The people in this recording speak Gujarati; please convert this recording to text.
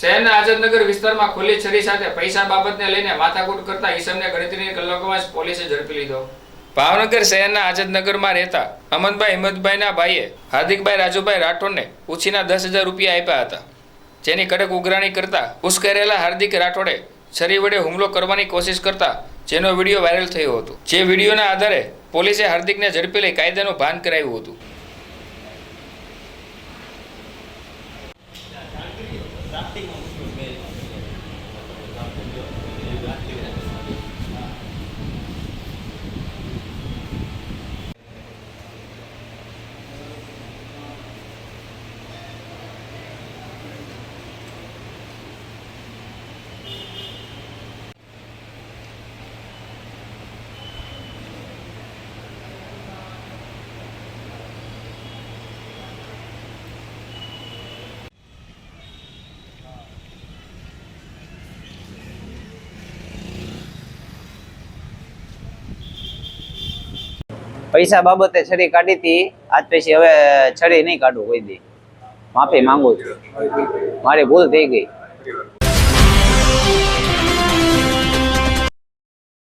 શહેરના આઝાદનગર વિસ્તારમાં ખુલ્લી છરી સાથે પૈસા બાબતને લઈને માથાકૂટ કરતા ઈસમને ગણતરીની કલાકોમાં જ પોલીસે ઝડપી લીધો. ભાવનગર શહેરના આઝાદનગરમાં રહેતા અમનભાઈ હિંમતભાઈના ભાઈએ હાર્દિકભાઈ રાજુભાઈ રાઠોડને ઉછીના દસ હજાર રૂપિયા આપ્યા હતા. જેની કડક ઉઘરાણી કરતા ઉશ્કેરેલા હાર્દિક રાઠોડે છરી વડે હુમલો કરવાની કોશિશ કરતા જેનો વીડિયો વાયરલ થયો હતો. જે વિડીયોના આધારે પોલીસે હાર્દિકને ઝડપી લઈ કાયદાનું ભાન કરાવ્યું હતું. I think made. Like, for example, you, પૈસા બાબતે છડી કાઢી હતી. આજ પછી હવે છડી નહીં કાઢું, કોઈ દી. માફી માંગુ છું. મારી ભૂલ થઈ ગઈ.